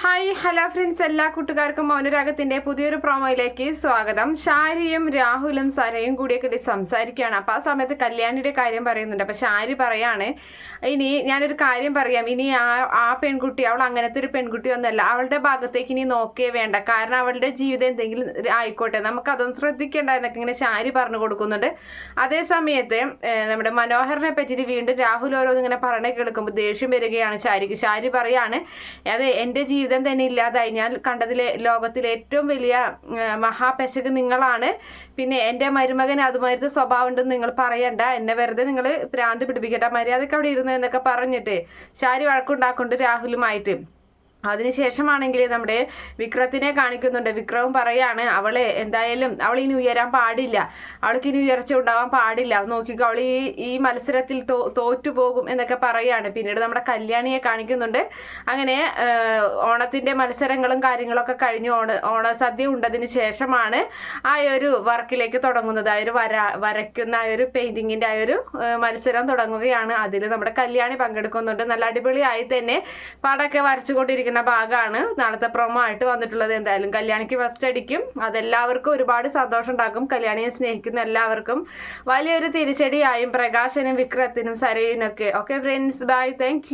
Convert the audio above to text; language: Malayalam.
Hi hello friends. എല്ലാ കൂട്ടുകാർക്കും മൗനരാഗത്തിന്റെ പുതിയൊരു പ്രോമോയിലേക്ക് സ്വാഗതം. ഷാരിയും രാഹുലും സരയും കൂടിയൊക്കെ സംസാരിക്കുകയാണ്. അപ്പോൾ ആ സമയത്ത് കല്യാണിയുടെ കാര്യം പറയുന്നുണ്ട്. അപ്പോൾ ഷാരി പറയാണ് ഇനി ഞാനൊരു കാര്യം പറയാം. ഇനി ആ ആ പെൺകുട്ടി അവൾ അങ്ങനത്തെ ഒരു പെൺകുട്ടി ഒന്നല്ല. അവളുടെ ഭാഗത്തേക്ക് ഇനി നോക്കേ വേണ്ട. കാരണം അവളുടെ ജീവിതം എന്തെങ്കിലും ആയിക്കോട്ടെ. നമുക്ക് അതൊന്നും ശ്രദ്ധിക്കേണ്ട എന്നൊക്കെ ഇങ്ങനെ ഷാരി പറഞ്ഞു കൊടുക്കുന്നുണ്ട്. അതേ സമയത്ത് നമ്മുടെ മനോഹറിനെ പറ്റിയിട്ട് വീണ്ടും രാഹുൽ ഓരോന്നിങ്ങനെ പറഞ്ഞ കേൾക്കുമ്പോൾ ദേഷ്യം വരികയാണ് ഷാരിക്ക്. ഷാരി പറയാണ് അതെ എന്റെ ജീവിതം തന്നെ ഇല്ലാതായി. ഞാൻ കണ്ടതിലെ ലോകത്തിലെ ഏറ്റവും വലിയ മഹാപെശക് നിങ്ങളാണ്. പിന്നെ എന്റെ മരുമകൻ അതുമാതിരത്തെ സ്വഭാവം ഉണ്ടെന്ന് നിങ്ങൾ പറയണ്ട. എന്നെ വെറുതെ നിങ്ങൾ പ്രാന്ത് പിടിപ്പിക്കട്ടെ മര്യാദയ്ക്ക് അവിടെ ഇരുന്നു എന്നൊക്കെ പറഞ്ഞിട്ട് ശാരി വഴക്കുണ്ടാക്കുന്നുണ്ട് രാഹുലുമായിട്ട്. അതിനുശേഷമാണെങ്കിൽ നമ്മുടെ വിക്രത്തിനെ കാണിക്കുന്നുണ്ട്. വിക്രവും പറയാണ് അവളെ എന്തായാലും അവൾ ഇനി ഉയരാൻ പാടില്ല. അവൾക്ക് ഇനി ഉയർച്ച ഉണ്ടാവാൻ പാടില്ല. നോക്കിക്കോ അവൾ ഈ ഈ മത്സരത്തിൽ തോറ്റു പോകും എന്നൊക്കെ പറയാണ്. പിന്നീട് നമ്മുടെ കല്യാണിയെ കാണിക്കുന്നുണ്ട്. അങ്ങനെ ഓണത്തിന്റെ മത്സരങ്ങളും കാര്യങ്ങളൊക്കെ കഴിഞ്ഞ് ഓണ ഓണസദ്യ ഉണ്ടതിന് ശേഷമാണ് ആ ഒരു വർക്കിലേക്ക് തുടങ്ങുന്നത്. ആ ഒരു വര വരയ്ക്കുന്ന ആ ഒരു പെയിന്റിങ്ങിന്റെ ആ ഒരു മത്സരം തുടങ്ങുകയാണ്. അതിൽ നമ്മുടെ കല്യാണി പങ്കെടുക്കുന്നുണ്ട്. നല്ല അടിപൊളിയായി തന്നെ പടമൊക്കെ വരച്ചുകൊണ്ടിരിക്കുന്ന ഭാഗമാണ്. നാളത്തെ പ്രൊമോ ആയിട്ട് വന്നിട്ടുള്ളത് എന്തായാലും കല്യാണിക്ക് ഫസ്റ്റ് അടിക്കും. അതെല്ലാവർക്കും ഒരുപാട് സന്തോഷം ഉണ്ടാക്കും. കല്യാണിയെ സ്നേഹിക്കുന്ന എല്ലാവർക്കും വലിയൊരു തിരിച്ചടിയായും പ്രകാശനും വിക്രത്തിനും സരയിനൊക്കെ ഓക്കെ ഫ്രണ്ട്സ് ബൈ താങ്ക്